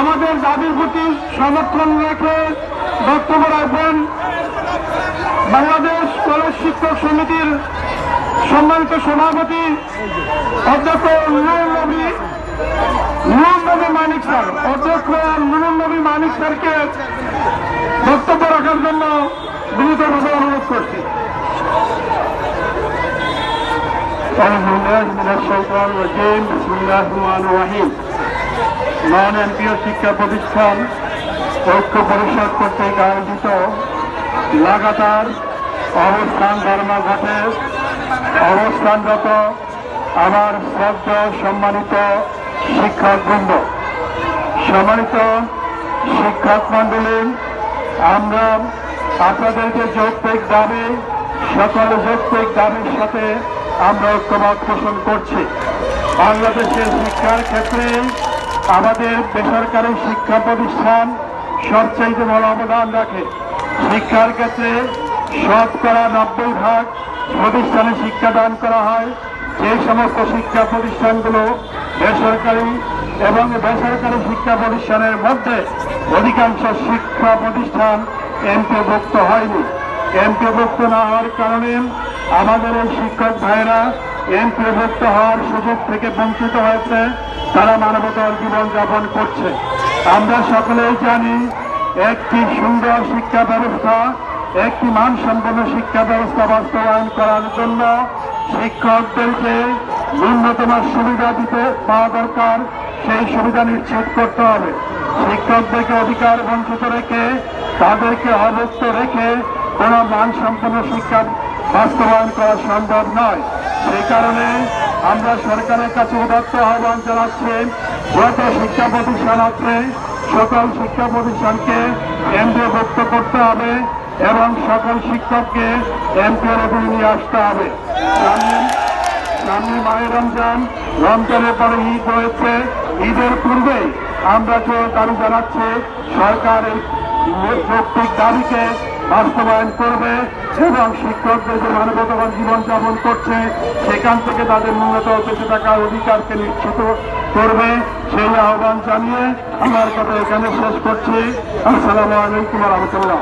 আমাদের দাবির প্রতি সমর্থন রেখে বক্তব্য রাখবেন বাংলাদেশ কলেজ শিক্ষক সমিতির সম্মানিত সভাপতি অধ্যক্ষ নুরুল নবী নুরুল নবী মানিক স্যার অধ্যক্ষ নুরুল নবী মানিক স্যারকে বক্তব্য রাখার জন্য বিনীতভাবে অনুরোধ করছি أعوذ بالله من الشيطان الرجيم بسم الله الرحمن الرحيم নন এমপিও শিক্ষা প্রতিষ্ঠান ঐক্য পরিষদ কর্তৃক আয়োজিত লাগাতার অবস্থান ধর্মঘটে অবস্থানরত আমার শ্রদ্ধ সম্মানিত শিক্ষকবৃন্দ সম্মানিত শিক্ষক মন্ডলী আমরা আপনাদেরকে যৌক্তিক দাবি, সকল যৌক্তিক দাবির সাথে আমরা ঐক্যমত পোষণ করছি। বাংলাদেশের শিক্ষার ক্ষেত্রে আমাদের বেসরকারি শিক্ষা প্রতিষ্ঠান সবচাইতে বড় অবদান রাখে। শিক্ষার ক্ষেত্রে শতকরা নব্বই ভাগ প্রতিষ্ঠানে শিক্ষাদান করা হয়। যে সমস্ত শিক্ষা প্রতিষ্ঠানগুলো বেসরকারি এবং বেসরকারি শিক্ষা প্রতিষ্ঠানের মধ্যে অধিকাংশ শিক্ষা প্রতিষ্ঠান এমপিভুক্ত হয়নি। এমপিভুক্ত না হওয়ার কারণে আমাদের এই শিক্ষক ভাইরা এমপিভুক্ত হওয়ার সুযোগ থেকে বঞ্চিত হয়েছে, তারা মানবতার জীবনযাপন করছে। আমরা সকলেই জানি, একটি সুন্দর শিক্ষা ব্যবস্থা, একটি মানসম্পন্ন শিক্ষা ব্যবস্থা বাস্তবায়ন করার জন্য শিক্ষকদেরকে ন্যূনতম সুবিধা দিতে পাওয়া দরকার, সেই সুবিধা নিশ্চিত করতে হবে। শিক্ষকদেরকে অধিকার বঞ্চিত রেখে, তাদেরকে অবক্ত রেখে কোনো মানসম্পন্ন শিক্ষা বাস্তবায়ন করা সম্ভব নয়। সেই কারণে আমরা সরকারের কাছে উদাত্ত আহ্বান জানাচ্ছি যত শিক্ষা প্রতিষ্ঠান আছে, সকল শিক্ষা প্রতিষ্ঠানকে এমপিভুক্ত করতে হবে এবং সকল শিক্ষককে এমপির অধীনে নিয়ে আসতে হবে। সামনে মায়ের রমজান, রমজানের পরে ঈদ রয়েছে ঈদের পূর্বেই আমরা যে দাবি জানাচ্ছি, সরকারের যৌক্তিক দাবিকে বাস্তবায়ন করবে, এবং শিক্ষকদের যে মানবতাবান জীবনযাপন করছে, সেখান থেকে তাদের মূলত বেঁচে থাকার অধিকারকে নিশ্চিত করবে, সেই আহ্বান জানিয়ে আমার কথা এখানে শেষ করছি। আসসালামু আলাইকুম রহমতুল্লাহ।